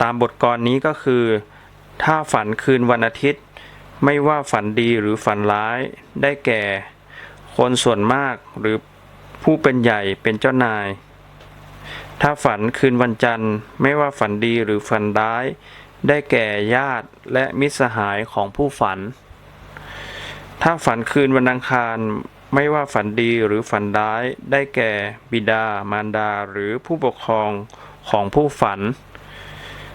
ตามบทกลนี้ก็คือ ถ้าฝันคืนวันอาทิตย์ ไม่ว่าฝันดีหรือฝันร้ายได้แก่ คนส่วนมากหรือผู้เป็นใหญ่เป็นเจ้านาย ถ้าฝันคืนวันจันทร์ ไม่ว่าฝันดีหรือฝันร้าย ได้แก่ญาติและมิตรสหายของผู้ฝัน ถ้าฝันคืนวันอังคารไม่ว่าฝันดีหรือฝันร้าย ได้แก่บิดา มารดา หรือผู้ปกครองของผู้ฝัน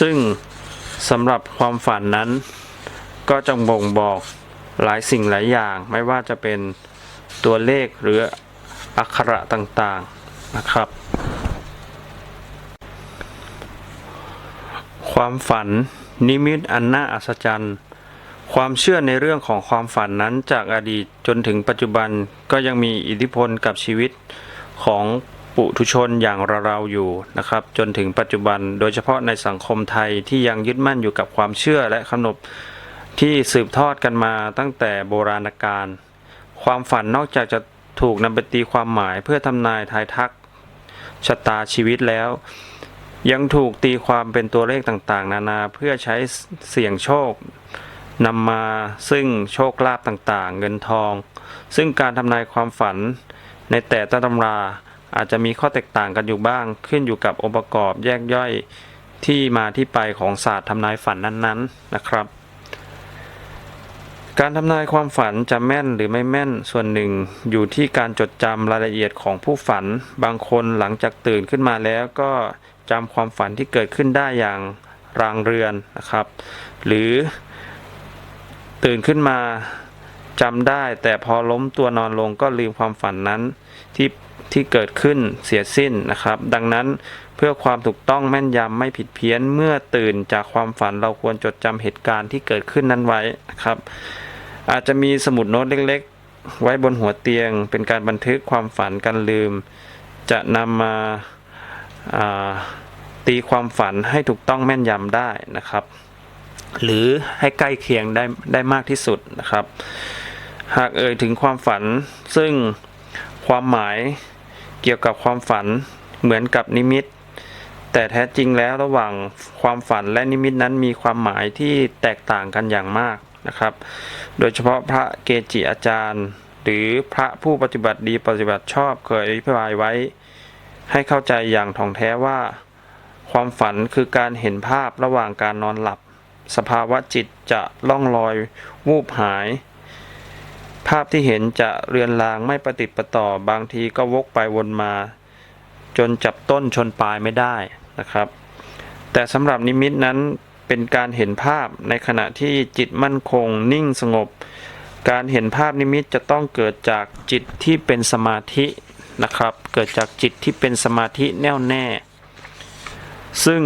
ซึ่งสำหรับความฝันนั้น ก็จะบ่งบอกหลายสิ่งหลายอย่าง ไม่ว่าจะเป็นตัวเลขหรืออักขระต่างๆนะครับ ความฝันนิมิตอันน่าอัศจรรย์ ความเชื่อในเรื่องของความฝันนั้นจากอดีตจนถึงปัจจุบันก็ยังมีอิทธิพลกับชีวิตของ ปุถุชนอย่างเราๆอยู่นะครับ จนถึงปัจจุบันโดยเฉพาะในสังคมไทยที่ยังยึดมั่นอยู่กับความเชื่อและขนบที่สืบทอดกันมาตั้งแต่โบราณกาลความฝันนอกจากจะถูกนำไปตีความหมายเพื่อทำนายทายทักชะตาชีวิตแล้ว ยังถูกตีความเป็นตัวเลขต่างๆ นานาเพื่อใช้เสี่ยงโชคนำมาซึ่งโชคลาภต่างๆ เงินทอง ซึ่งการทำนายความฝันในแต่ตำรา อาจจะมีข้อแตกต่างกันอยู่บ้าง ขึ้นอยู่กับองค์ประกอบแยกย่อยที่มาที่ไปของศาสตร์ทำนายฝันนั้นๆนะครับ การทำนายความฝันจะแม่นหรือไม่แม่นส่วนหนึ่ง อยู่ที่การจดจำรายละเอียดของผู้ฝัน บางคนหลังจากตื่นขึ้นมาแล้วก็จำความฝันที่เกิดขึ้นได้อย่างรางเรือนนะครับ หรือตื่นขึ้นมาจำได้ แต่พอล้มตัวนอนลงก็ลืมความฝันนั้นที่ ที่เกิดขึ้นเสียสิ้นนะครับ ดังนั้นเพื่อความถูกต้องแม่นยำไม่ผิดเพี้ยนเมื่อตื่นจากความฝันเราควรจดจำเหตุการณ์ที่เกิดขึ้นนั้นไว้นะครับ อาจจะมีสมุดโน้ตเล็กๆ ไว้บนหัวเตียง เป็นการบันทึกความฝันกันลืม จะนำมาาตีความฝันให้ถูกต้องแม่นยำได้นะครับ หรือให้ใกล้เคียงได้ได้มากที่สุดนะครับ หากเอ่ยถึงความฝันซึ่งความหมาย เกี่ยวกับความฝันเหมือนกับนิมิต แต่แท้จริงแล้วระหว่างความฝันและนิมิตนั้นมีความหมายที่แตกต่างกันอย่างมากนะครับ โดยเฉพาะพระเกจิอาจารย์ หรือพระผู้ปฏิบัติดีปฏิบัติชอบเคยอธิบายไว้ ให้เข้าใจอย่างท่องแท้ว่า ความฝันคือการเห็นภาพระหว่างการนอนหลับ สภาวะจิตจะล่องลอย วูบหาย ภาพที่เห็นจะเรือนรางไม่ประติดประต่อบางทีก็วกไปวนมา จนจับต้นชนปลายไม่ได้นะครับ แต่สำหรับนิมิตนั้นเป็นการเห็นภาพในขณะที่จิตมั่นคงนิ่งสงบ การเห็นภาพนิมิตจะต้องเกิดจากจิตที่เป็นสมาธินะครับ เกิดจากจิตที่เป็นสมาธิแน่วแน่ ซึ่ง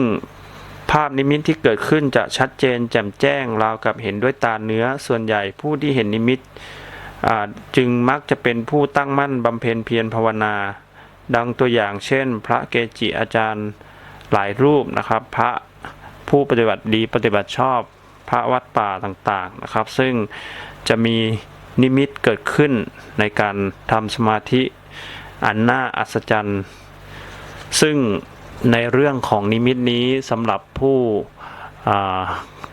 ภาพนิมิตที่เกิดขึ้นจะชัดเจนแจ่มแจ้งราวกับเห็นด้วยตาเนื้อส่วนใหญ่ผู้ที่เห็นนิมิต จึงมักจะเป็นผู้ตั้งมั่นบำเพ็ญเพียรภาวนา ดังตัวอย่างเช่น พระเกจิอาจารย์หลายรูปนะครับ พระผู้ปฏิบัติดีปฏิบัติชอบพระวัดป่าต่างๆนะครับ ซึ่งจะมีนิมิตเกิดขึ้นในการทำสมาธิอันน่าอัศจรรย์ ซึ่งในเรื่องของนิมิตนี้สำหรับผู้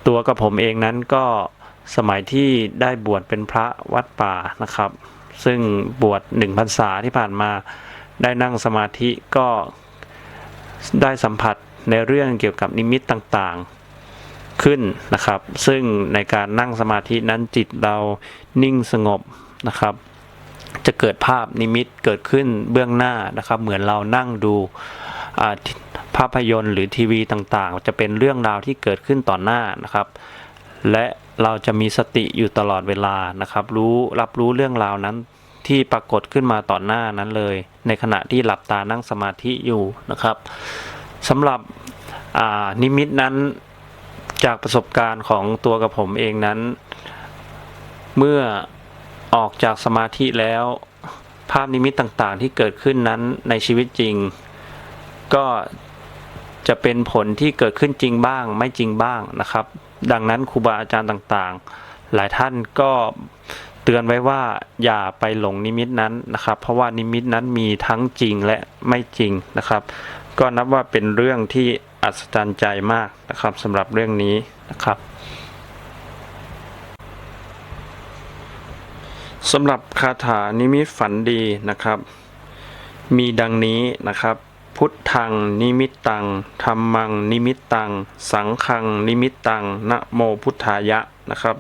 ตัวกับผมเองนั้นก็ สมัยที่ได้บวชเป็นพระวัดป่านะครับ ซึ่งบวชหนึ่งพรรษาที่ผ่านมาได้นั่งสมาธิก็ได้สัมผัสในเรื่องเกี่ยวกับนิมิตต่างๆขึ้นนะครับ ซึ่งในการนั่งสมาธินั้นจิตเรานิ่งสงบนะครับ จะเกิดภาพนิมิตเกิดขึ้นเบื้องหน้านะครับ เหมือนเรานั่งดูภาพยนตร์หรือทีวีต่างๆ จะเป็นเรื่องราวที่เกิดขึ้นต่อหน้านะครับ และ เราจะมีสติอยู่ตลอดเวลานะครับ รู้รับรู้เรื่องราวนั้นที่ปรากฏขึ้นมาต่อหน้านั้นเลย ในขณะที่หลับตานั่งสมาธิอยู่นะครับสำหรับนิมิตนั้นจากประสบการณ์ของตัวกับผมเองนั้น เมื่อออกจากสมาธิแล้ว ภาพนิมิตต่างๆ ที่เกิดขึ้นนั้นในชีวิตจริง ก็จะเป็นผลที่เกิดขึ้นจริงบ้าง ไม่จริงบ้างนะครับ ดังนั้นครูบาอาจารย์ต่างๆ หลายท่านก็เตือนไว้ว่าอย่าไปหลงนิมิตนั้นนะครับ เพราะว่านิมิตนั้นมีทั้งจริงและไม่จริงนะครับ ก็นับว่าเป็นเรื่องที่อัศจรรย์ใจมากนะครับสำหรับเรื่องนี้นะครับสำหรับคาถานิมิตฝันดีนะครับ มีดังนี้นะครับ พุทธังนิมิตตังธรรมังนิมิตตัง สังฆังนิมิตตังนะโมพุทธายะนะครับ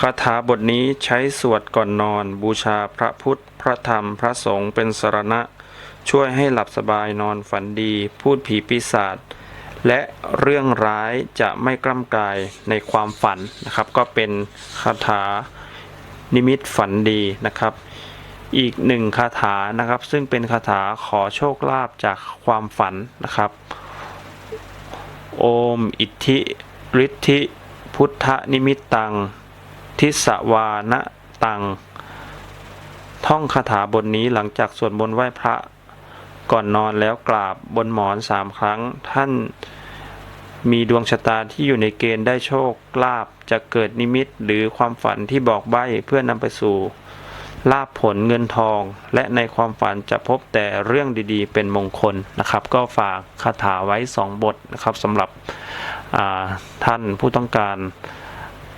คาถาบทนี้ใช้สวดก่อนนอน บูชาพระพุทธ พระธรรมพระสงฆ์เป็นสรณะ ช่วยให้หลับสบายนอนฝันดี พูดผีปีศาจและเรื่องร้ายจะไม่กล้ำกายในความฝันนะครับ ก็เป็นคาถานิมิตฝันดีนะครับ อีกหนึ่งคาถานะครับ ซึ่งเป็นคาถาขอโชคลาภจากความฝันนะครับ โอมอิทธิฤทธิพุทธนิมิตตัง ทิสวานะตัง ท่องคาถาบทนี้หลังจากสวดมนต์ไหว้พระก่อนนอนแล้วกราบบนหมอนสามครั้ง ท่านมีดวงชะตาที่อยู่ในเกณฑ์ได้โชคลาภจะเกิดนิมิตหรือความฝันที่บอกใบ้เพื่อนำไปสู่ ลาภผลเงินทอง และในความฝันจะพบแต่เรื่องดีๆ เป็นมงคลนะครับ ก็ฝากคาถาไว้ 2 บทนะครับสำหรับท่านผู้ต้องการ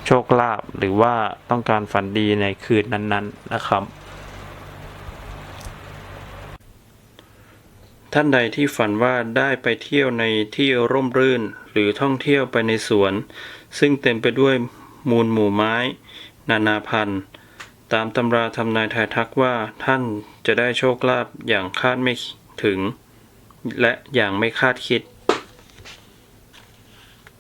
โชคลาภหรือว่าต้องการฝันดีในคืนนั้นๆนะครับ ท่านใดที่ฝันว่าได้ไปเที่ยวในที่ร่มรื่นหรือท่องเที่ยวไปในสวน ซึ่งเต็มไปด้วยมูลหมู่ไม้ นานาพันธุ์ ตามตำราทำนายทายทักว่าท่านจะได้โชคลาภอย่างคาดไม่ถึง และอย่างไม่คาดคิด